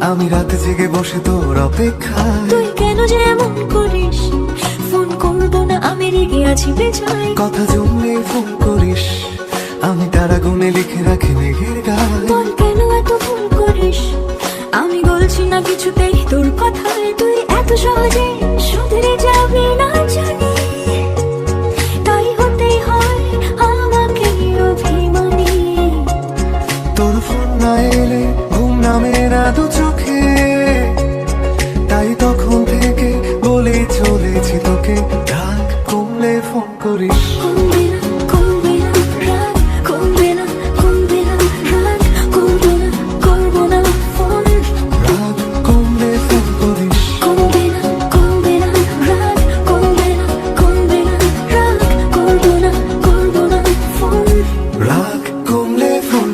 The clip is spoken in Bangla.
আমি রাতে জেগে বসে তোর অপেক্ষা তুই কেন যে এমন করিস? ফোন করব না আমি রেগে আছি বেজায় কথা জমলে ফোন করিস আমি তারা গুনে লিখে রাখি মেঘের গায়ে। তুই কেন এত ফোন করিস? আমি বলছি না কিছুতেই তোর কথায়। তুই এত সহজে এলে ঘুম নামে না দু চোখে। তাই তখন থেকে বলে চলেছি তোকে। রাগ কমলে ফোন করিস।